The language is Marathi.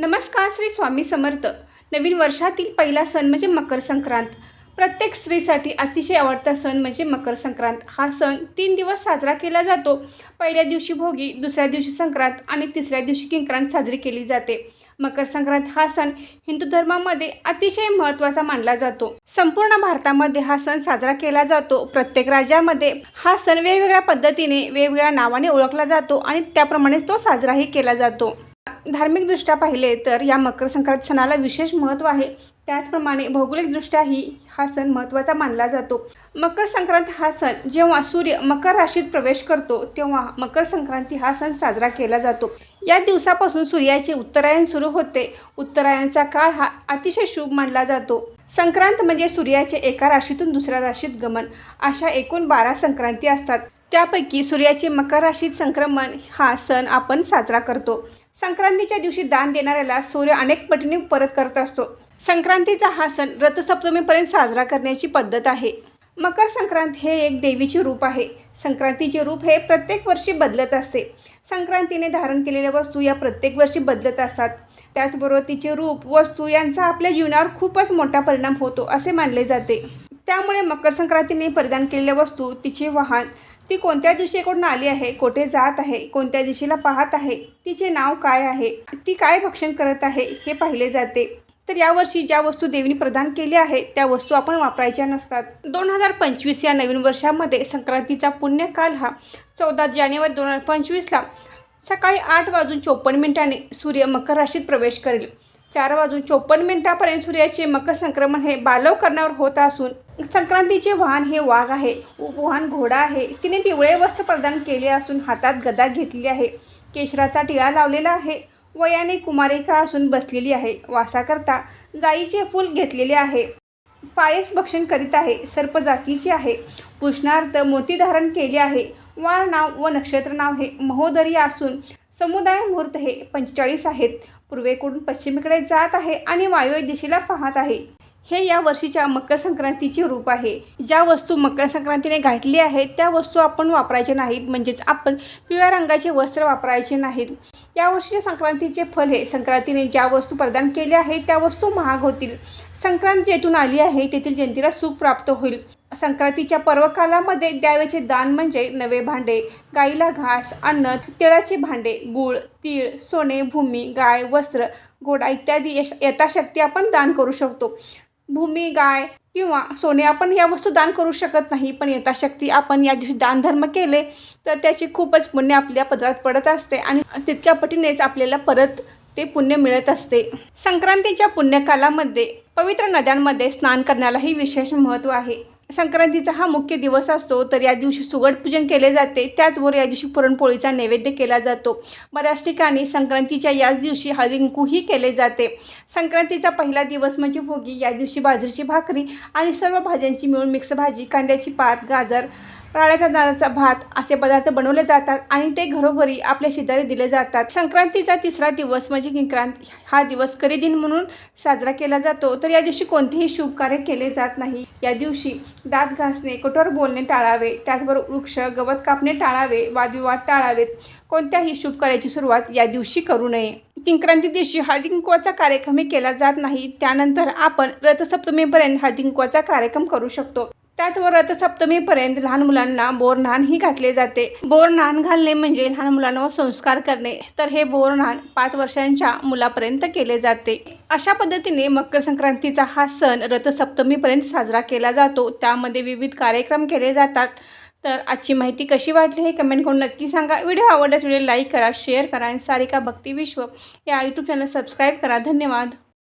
नमस्कार श्री स्वामी समर्थ. नवीन वर्षातील पहिला सण म्हणजे मकर संक्रांत. प्रत्येक स्त्रीसाठी अतिशय आवडता सण म्हणजे मकर संक्रांत. हा सण तीन दिवस साजरा केला जातो. पहिल्या दिवशी भोगी दुसऱ्या दिवशी संक्रांत आणि तिसऱ्या दिवशी किंक्रांत साजरी केली जाते. मकर संक्रांत हा सण हिंदू धर्मामध्ये अतिशय महत्त्वाचा मानला जातो. संपूर्ण भारतामध्ये हा सण साजरा केला जातो. प्रत्येक राज्यामध्ये हा सण वेगवेगळ्या पद्धतीने वेगवेगळ्या नावाने ओळखला जातो आणि त्याप्रमाणेच तो साजराही केला जातो. धार्मिकदृष्ट्या पाहिले तर या मकर संक्रांत सणाला विशेष महत्त्व आहे. त्याचप्रमाणे भौगोलिकदृष्ट्याही हा सण महत्त्वाचा मानला जातो. मकर संक्रांत हा सण जेव्हा सूर्य मकर राशीत प्रवेश करतो तेव्हा मकर संक्रांती हा सण साजरा केला जातो. या दिवसापासून सूर्याचे उत्तरायण सुरू होते. उत्तरायणचा काळ हा अतिशय शुभ मानला जातो. संक्रांत म्हणजे सूर्याचे एका राशीतून दुसऱ्या राशीत गमन अशा एकूण बारा संक्रांती असतात. त्यापैकी सूर्याचे मकर राशीत संक्रमण हा सण आपण साजरा करतो. संक्रांतीच्या दिवशी दान देणाऱ्याला सूर्य अनेक पटीने परत करत असतो. संक्रांतीचा हा सण रथसप्तमीपर्यंत साजरा करण्याची पद्धत आहे. मकर संक्रांत हे एक देवीचे रूप आहे. संक्रांतीचे रूप हे प्रत्येक वर्षी बदलत असते. संक्रांतीने धारण केलेल्या वस्तू या प्रत्येक वर्षी बदलत असतात. त्याचबरोबर तिचे रूप वस्तू यांचा आपल्या जीवनावर खूपच मोठा परिणाम होतो असे मानले जाते. त्यामुळे मकर संक्रांतीने परिधान केलेल्या वस्तू तिचे वाहन ती कोणत्या दिशेकडून आली आहे कोठे जात आहे कोणत्या दिशेला पाहत आहे तिचे नाव काय आहे ती काय भक्षण करत आहे हे पाहिले जाते. तर यावर्षी ज्या वस्तू देवीने प्रदान केल्या आहेत त्या वस्तू आपण वापरायच्या नसतात. दोन हजार पंचवीस या नवीन वर्षामध्ये संक्रांतीचा पुण्यकाल हा चौदा जानेवारी दोन हजार पंचवीसला सकाळी आठ वाजून चोपन्न मिनिटांनी सूर्य मकर राशीत प्रवेश करेल. चार वाजून चोपन्न मिनिटापर्यंत सूर्याचे मकर संक्रमण हे बालव करण्यावर होत असून संक्रांतीचे वाहन हे वाघ आहे उपवाहन घोडा आहे. तिने पिवळे वस्त्र प्रदान केले असून हातात गदा घेतली आहे. केशराचा टिळा लावलेला आहे. वयाने कुमारिका असून बसलेली आहे. वासाकरता जाईचे फूल घेतलेले आहे. पायस भक्षण करीत आहे. सर्प जातीचे आहे. पुष्णार्थ मोती धारण केले आहे. वार नाव व नक्षत्र नाव हे महोदरी असून समुदाय मुहूर्त हे पंचेचाळीस आहेत. पूर्वेकडून पश्चिमेकडे जात आहे आणि वायव्य दिशेला पाहत आहे. हे या वर्षीच्या मकर संक्रांतीचे रूप आहे. ज्या वस्तू मकर संक्रांतीने घातली आहेत त्या वस्तू आपण वापरायच्या नाहीत. म्हणजेच आपण पिवळ्या रंगाचे वस्त्र वापरायचे नाहीत. या वर्षीच्या संक्रांतीचे फल हे संक्रांतीने ज्या वस्तू प्रदान केल्या आहेत त्या वस्तू महाग होतील. संक्रांत जेथून आली आहे तेथील जनतेला सुख प्राप्त होईल. संक्रांतीच्या पर्वकालामध्ये द्यावेचे दान म्हणजे नवे भांडे गाईला घास अन्न तिळाचे भांडे गूळ तीळ सोने भूमी गाय वस्त्र घोडा इत्यादी यश यथाशक्ती आपण दान करू शकतो. भूमी गाय किंवा सोने आपण या वस्तू दान करू शकत नाही पण यथाशक्ती आपण या दिवशी दानधर्म केले तर त्याची खूपच पुण्य आपल्या पदरात पडत असते आणि तितक्या पटीनेच आपल्याला परत ते पुण्य मिळत असते. संक्रांतीच्या पुण्यकालामध्ये पवित्र नद्यांमध्ये स्नान करण्यालाही विशेष महत्त्व आहे. संक्रांतीचा हा मुख्य दिवस असतो तर या दिवशी सुगड पूजन केले जाते. त्याचबरोबर या दिवशी पुरणपोळीचा नैवेद्य केला जातो. बऱ्याच ठिकाणी संक्रांतीच्या याच दिवशी हळदिंकूही केले जाते. संक्रांतीचा पहिला दिवस म्हणजे भोगी या दिवशी बाजरीची भाकरी आणि सर्व भाज्यांची मिळून मिक्स भाजी कांद्याची पात गाजर राळ्याचा दाण्याचा भात असे पदार्थ बनवले जातात आणि ते घरोघरी आपल्या शेजारी दिले जातात. संक्रांतीचा तिसरा दिवस म्हणजे किंक्रांत हा दिवस करी दिन म्हणून साजरा केला जातो? तर या दिवशी कोणतेही शुभ कार्य केले जात नाही. या दिवशी दात घासणे कठोर बोलणे टाळावे त्याचबरोबर वृक्ष गवत कापणे टाळावे वादविवाद टाळावेत कोणत्याही शुभ कार्याची सुरुवात या दिवशी करू नये. किंक्रांती दिवशी हळदींकवाचा कार्यक्रमही केला जात नाही. त्यानंतर आपण रथसप्तमीपर्यंत हळदी कार्यक्रम करू शकतो. त्याचबरोबर रथसप्तमीपर्यंत लहान मुलांना बोरनानही घातले जाते. बोरनान घालणे म्हणजे लहान मुलांवर संस्कार करणे. तर हे बोरनान पाच वर्षांच्या मुलापर्यंत केले जाते. अशा पद्धतीने मकर संक्रांतीचा हा सण रथसप्तमीपर्यंत साजरा केला जातो. त्यामध्ये विविध कार्यक्रम केले जातात. तर आजची माहिती कशी वाटली हे कमेंट करून नक्की सांगा. व्हिडिओ आवडल्यास व्हिडिओ लाईक करा शेअर करा आणि सारिका भक्ती विश्व या यूट्यूब चॅनल सबस्क्राईब करा. धन्यवाद.